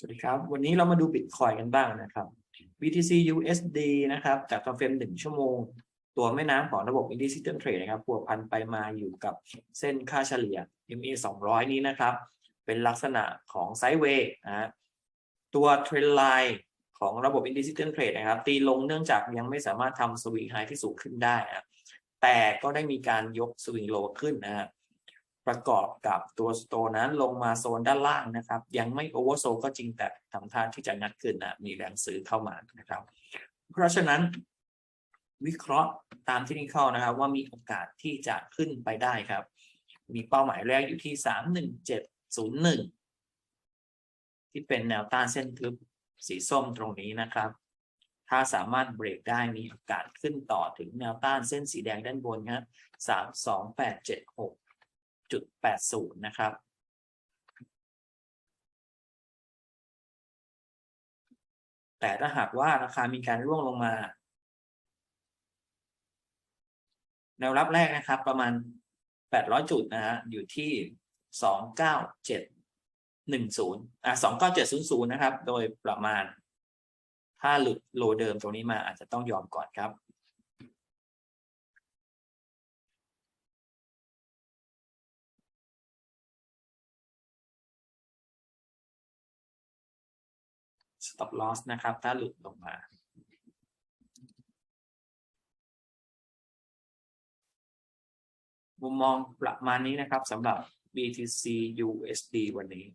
สวัสดีครับ วันนี้เรามาดูบิตคอยกันบ้างนะครับ BTC USD นะครับ จากทำเฟรมหนึ่งชั่วโมง ตัวแม่น้ำของระบบ Indicision Trade นะครับพัวพันไปมาอยู่กับเส้นค่าเฉลี่ย MA 200 นี้นะครับ เป็นลักษณะของไซด์เวย์นะฮะตัวเทรนไลน์ของระบบ Indicision Trade นะครับ ตีลงเนื่องจากยังไม่สามารถทำสวิงไฮที่สูงขึ้นได้นะแต่ก็ได้มีการยกสวิงโลขึ้นนะฮะ ประกอบกับตัวสโตนั้นลงมาโซนด้านล่างนะครับ ยังไม่โอเวอร์โซก็จริงแต่ทำท่าที่จะงัดขึ้นนะมีแรงซื้อเข้ามานะครับ เพราะฉะนั้นวิเคราะห์ตามที่นี่เข้านะครับ ว่ามีโอกาสที่จะขึ้นไปได้ครับ มีเป้าหมายแรกอยู่ที่สามหนึ่งเจ็ดศูนย์หนึ่งที่เป็นแนวต้านเส้นทึบสีส้มตรงนี้นะครับ ถ้าสามารถเบรกได้มีโอกาสขึ้นต่อถึงแนวต้านเส้นสีแดงด้านบนครับส จุดแปดศูนย์นะครับ แต่ถ้าหากว่าราคามีการร่วงลงมา แนวรับแรกนะครับ ประมาณแปดร้อยจุดนะฮะอยู่ที่สองเก้าเจ็ดหนึ่งศูนย์อะสองเก้าเจ็ดศูนย์ศูนย์นะครับ โดยประมาณ ถ้าหลุดโลเดิมตรงนี้มาอาจจะต้องยอมก่อนครับ stop loss นะครับ ถ้าหลุดลงมา มุมมองประมาณนี้นะครับสำหรับ BTC USD วันนี้